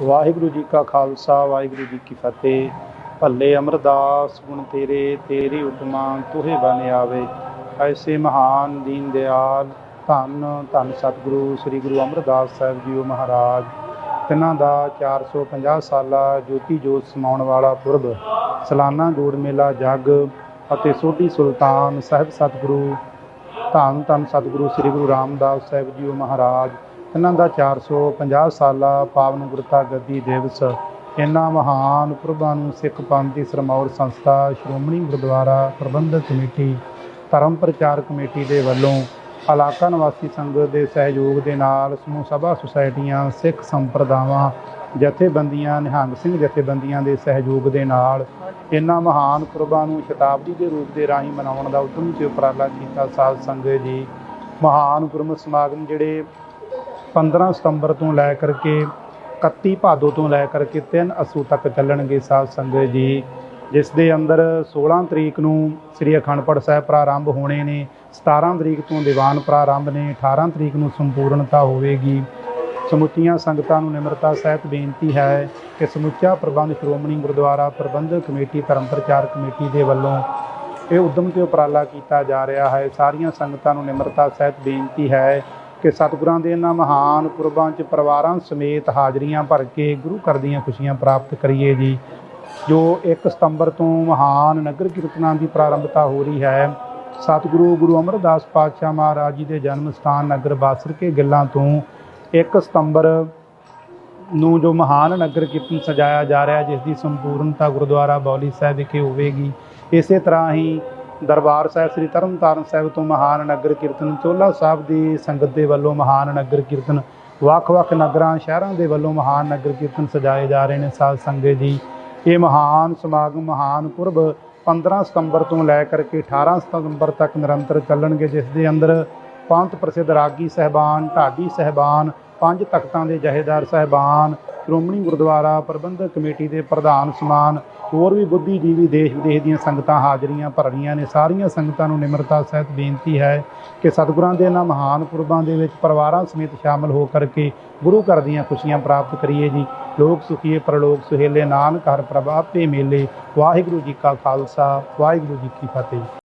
ਵਾਹਿਗੁਰੂ ਜੀ ਕਾ ਖਾਲਸਾ, ਵਾਹਿਗੁਰੂ ਜੀ ਕੀ ਫਤਿਹ। ਭੱਲੇ ਅਮਰਦਾਸ, ਗੁਣ ਤੇਰੇ, ਤੇਰੀ ਉਪਮਾ ਤੁਹੇ ਬਨ ਆਵੇ। ਐਸੇ ਮਹਾਨ ਦੀਨ ਦਿਆਲ, ਧੰਨ ਧੰਨ ਸਤਿਗੁਰੂ ਸ੍ਰੀ ਗੁਰੂ ਅਮਰਦਾਸ ਸਾਹਿਬ ਜੀਓ ਮਹਾਰਾਜ। ਤਿਨਾਂ ਦਾ 450 ਸਾਲਾ ਜੋਤੀ ਜੋਤ ਸਮਾਉਣ ਵਾਲਾ ਪੁਰਬ, ਸਲਾਨਾ ਜੋੜ ਮੇਲਾ ਜੱਗ ਅਤੇ ਸੋਢੀ ਸੁਲਤਾਨ ਸਾਹਿਬ ਸਤਿਗੁਰੂ, ਧੰਨ ਧੰਨ ਸਤਿਗੁਰੂ ਸ੍ਰੀ ਗੁਰੂ ਰਾਮਦਾਸ ਸਾਹਿਬ ਜੀਓ ਮਹਾਰਾਜ। ਇਹਨਾਂ ਦਾ 450 ਸਾਲਾ ਪਾਵਨ ਗੁਰਤਾ ਗੱਦੀ ਦਿਵਸ ਇਹਨਾਂ ਮਹਾਨ ਪੁਰਬਾਂ ਨੂੰ ਸਿੱਖ ਪੰਥ ਦੀ ਸਰਮੌਰ ਸੰਸਥਾ ਸ਼੍ਰੋਮਣੀ ਗੁਰਦੁਆਰਾ ਪ੍ਰਬੰਧਕ ਕਮੇਟੀ, ਧਰਮ ਪ੍ਰਚਾਰ ਕਮੇਟੀ ਦੇ ਵੱਲੋਂ ਇਲਾਕਾ ਨਿਵਾਸੀ ਸੰਗਤ ਦੇ ਸਹਿਯੋਗ ਦੇ ਨਾਲ ਸਮੂਹ ਸਭਾ ਸੁਸਾਇਟੀਆਂ, ਸਿੱਖ ਸੰਪਰਦਾਵਾਂ, ਜਥੇਬੰਦੀਆਂ, ਨਿਹੰਗ ਸਿੰਘ ਜਥੇਬੰਦੀਆਂ ਦੇ ਸਹਿਯੋਗ ਦੇ ਨਾਲ ਇਹਨਾਂ ਮਹਾਨ ਪੁਰਬਾਂ ਨੂੰ ਸ਼ਤਾਬਦੀ ਦੇ ਰੂਪ ਦੇ ਰਾਹੀਂ ਮਨਾਉਣ ਦਾ ਉਦਮ ਤੇ ਉਪਰਾਲਾ ਕੀਤਾ ਸਾਧ ਸੰਗਤ ਜੀ। ਮਹਾਨ ਗੁਰਮਤਿ ਸਮਾਗਮ ਜਿਹੜੇ 15 ਸਤੰਬਰ ਤੋਂ ਲੈ ਕਰਕੇ 31 ਭਾਦੋ ਤੋਂ ਲੈ ਕਰਕੇ 3 ਅਸੂ ਤੱਕ ਚੱਲਣਗੇ ਸਾਧ ਸੰਗਤ ਜੀ, ਜਿਸ ਦੇ ਅੰਦਰ 16 ਤਰੀਕ ਨੂੰ ਸ੍ਰੀ ਅਖੰਡ ਪਾਠ ਸਾਹਿਬ ਪ੍ਰਾਰੰਭ ਹੋਣੇ ਨੇ 17 ਤਰੀਕ ਤੋਂ ਦੀਵਾਨ ਪ੍ਰਾਰੰਭ ਨੇ 18 ਤਰੀਕ ਨੂੰ ਸੰਪੂਰਨਤਾ ਹੋਵੇਗੀ। ਸਮੁੱਚੀਆਂ ਸੰਗਤਾਂ ਨੂੰ ਨਿਮਰਤਾ ਸਹਿਤ ਬੇਨਤੀ ਹੈ ਕਿ ਸਮੁੱਚਾ ਪ੍ਰਬੰਧ ਸ਼੍ਰੋਮਣੀ ਗੁਰਦੁਆਰਾ ਪ੍ਰਬੰਧਕ ਕਮੇਟੀ, ਧਰਮ ਪ੍ਰਚਾਰ ਕਮੇਟੀ ਦੇ ਵੱਲੋਂ ਇਹ ਉਦਮ ਤੇ ਉਪਰਾਲਾ ਕੀਤਾ ਜਾ ਰਿਹਾ ਹੈ। ਸਾਰੀਆਂ ਸੰਗਤਾਂ ਨੂੰ ਨਿਮਰਤਾ ਸਹਿਤ ਬੇਨਤੀ ਹੈ ਕਿ ਸਤਿਗੁਰਾਂ ਦੇ ਇਹਨਾਂ ਮਹਾਨ ਪੁਰਬਾਂ 'ਚ ਪਰਿਵਾਰਾਂ ਸਮੇਤ ਹਾਜ਼ਰੀਆਂ ਭਰ ਕੇ ਗੁਰੂ ਘਰ ਦੀਆਂ ਖੁਸ਼ੀਆਂ ਪ੍ਰਾਪਤ ਕਰੀਏ ਜੀ। ਜੋ 1 ਸਤੰਬਰ ਤੋਂ ਮਹਾਨ ਨਗਰ ਕੀਰਤਨਾਂ ਦੀ ਪ੍ਰਾਰੰਭਤਾ ਹੋ ਰਹੀ ਹੈ, ਸਤਿਗੁਰੂ ਗੁਰੂ ਅਮਰਦਾਸ ਪਾਤਸ਼ਾਹ ਮਹਾਰਾਜ ਜੀ ਦੇ ਜਨਮ ਸਥਾਨ ਨਗਰ ਬਾਸਰਕੇ ਗਿੱਲਾਂ ਤੋਂ 1 ਸਤੰਬਰ ਨੂੰ ਜੋ ਮਹਾਨ ਨਗਰ ਕੀਰਤਨ ਸਜਾਇਆ ਜਾ ਰਿਹਾ, ਜਿਸ ਦੀ ਸੰਪੂਰਨਤਾ ਗੁਰਦੁਆਰਾ ਬੌਲੀ ਸਾਹਿਬ ਵਿਖੇ ਹੋਵੇਗੀ। ਇਸੇ ਤਰ੍ਹਾਂ ਹੀ ਦਰਬਾਰ ਸਾਹਿਬ, ਸ੍ਰੀ ਤਰਨਤਾਰਨ ਸਾਹਿਬ ਤੋਂ ਮਹਾਨ ਨਗਰ ਕੀਰਤਨ ਚੋਲਾ ਸਾਹਿਬ ਦੀ ਸੰਗਤ ਦੇ ਵੱਲੋਂ ਮਹਾਨ ਨਗਰ ਕੀਰਤਨ ਵੱਖ-ਵੱਖ ਨਗਰਾਂ, ਸ਼ਹਿਰਾਂ ਦੇ ਵੱਲੋਂ ਮਹਾਨ ਨਗਰ ਕੀਰਤਨ ਸਜਾਏ ਜਾ ਰਹੇ ਨੇ ਸਾਧ ਸੰਗਤ ਜੀ। ਇਹ ਮਹਾਨ ਸਮਾਗਮ, ਮਹਾਨ ਪੁਰਬ 15 ਸਤੰਬਰ ਤੋਂ ਲੈ ਕਰਕੇ 18 ਸਤੰਬਰ ਤੱਕ ਨਿਰੰਤਰ ਚੱਲਣਗੇ, ਜਿਸ ਦੇ ਅੰਦਰ ਪੰਥ ਪ੍ਰਸਿੱਧ ਰਾਗੀ ਸਹਿਬਾਨ, ਢਾਡੀ ਸਹਿਬਾਨ, ਪੰਜ ਤਖਤਾਂ ਦੇ ਜਹੇਦਾਰ ਸਹਿਬਾਨ ਸ਼੍ਰੋਮਣੀ ਗੁਰਦੁਆਰਾ ਪ੍ਰਬੰਧਕ ਕਮੇਟੀ ਦੇ ਪ੍ਰਧਾਨ ਸਮਾਨ ਹੋਰ ਵੀ ਬੁੱਧੀਜੀਵੀ ਦੇਸ਼ ਵਿਦੇਸ਼ ਦੀਆਂ ਸੰਗਤਾਂ ਹਾਜ਼ਰੀਆਂ ਭਰ ਰਹੀਆਂ ਨੇ। ਸਾਰੀਆਂ ਸੰਗਤਾਂ ਨੂੰ ਨਿਮਰਤਾ ਸਹਿਤ ਬੇਨਤੀ ਹੈ ਕਿ ਸਤਿਗੁਰਾਂ ਦੇ ਇਹਨਾਂ ਮਹਾਨ ਪੁਰਬਾਂ ਦੇ ਵਿੱਚ ਪਰਿਵਾਰਾਂ ਸਮੇਤ ਸ਼ਾਮਲ ਹੋ ਕਰਕੇ ਗੁਰੂ ਘਰ ਦੀਆਂ ਖੁਸ਼ੀਆਂ ਪ੍ਰਾਪਤ ਕਰੀਏ ਜੀ। ਲੋਕ ਸੁਖੀਏ, ਪਰਲੋਕ ਸੁਹੇਲੇ, ਨਾਨਕ ਹਰ ਪ੍ਰਭਾਪੇ ਮੇਲੇ। ਵਾਹਿਗੁਰੂ ਜੀ ਕਾ ਖਾਲਸਾ, ਵਾਹਿਗੁਰੂ ਜੀ ਕੀ ਫਤਿਹ।